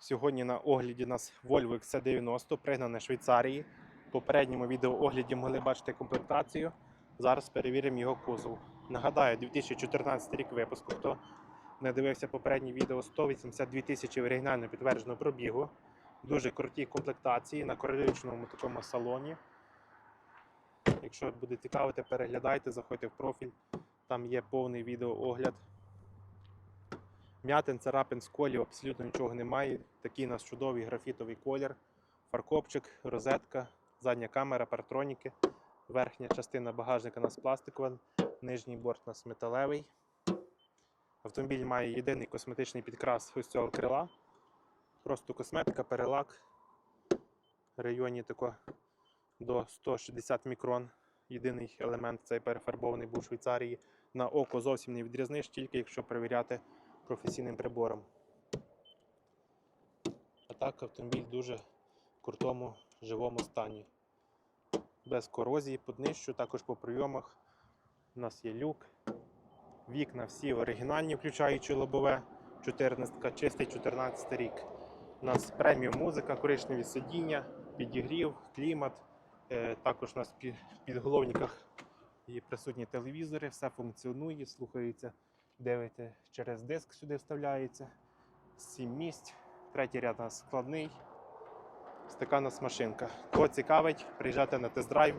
Сьогодні на огляді нас Volvo XC90, пригнане Швейцарії. В попередньому відеоогляді могли бачити комплектацію. Зараз перевіримо його кузов. Нагадаю, 2014 рік випуску. Хто не дивився попереднє відео 182 тисячі оригінально підтвердженого пробігу. Дуже круті комплектації на королівчному такому салоні. Якщо буде цікавити, переглядайте, заходьте в профіль. Там є повний відеоогляд. М'ятин, царапин, сколів, абсолютно нічого немає. Такий у нас чудовий графітовий колір, фаркопчик, розетка, задня камера, партроніки. Верхня частина багажника у нас пластикова, нижній борт у нас металевий. Автомобіль має єдиний косметичний підкрас ось цього крила. Просто косметика, перелак. В районі тако до 160 мікрон. Єдиний елемент цей перефарбований був у Швейцарії. На око зовсім не відрізниш, тільки якщо перевіряти професійним прибором. А так автомобіль дуже в крутому живому стані. Без корозії по днищу, також по прийомах. У нас є люк. Вікна всі оригінальні, включаючи лобове. 14 чистий 14 рік. У нас преміум музика, коричневі сидіння, підігрів, клімат. Е, Також у нас в підголовниках є присутні телевізори, все функціонує, слухається Дивите, через диск сюди вставляється. Сім місць. Третій ряд у нас складний. Ось така у нас машинка. Кого цікавить, приїжджайте на тест-драйв,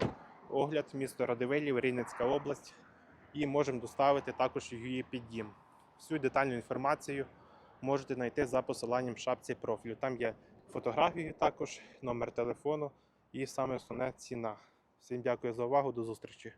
огляд, місто Радивилів, Рівненська область. І можемо доставити також її під. Всю детальну інформацію можете знайти за посиланням шапці профілю. Там є фотографії також, номер телефону і саме основне ціна. Всім дякую за увагу, до зустрічі.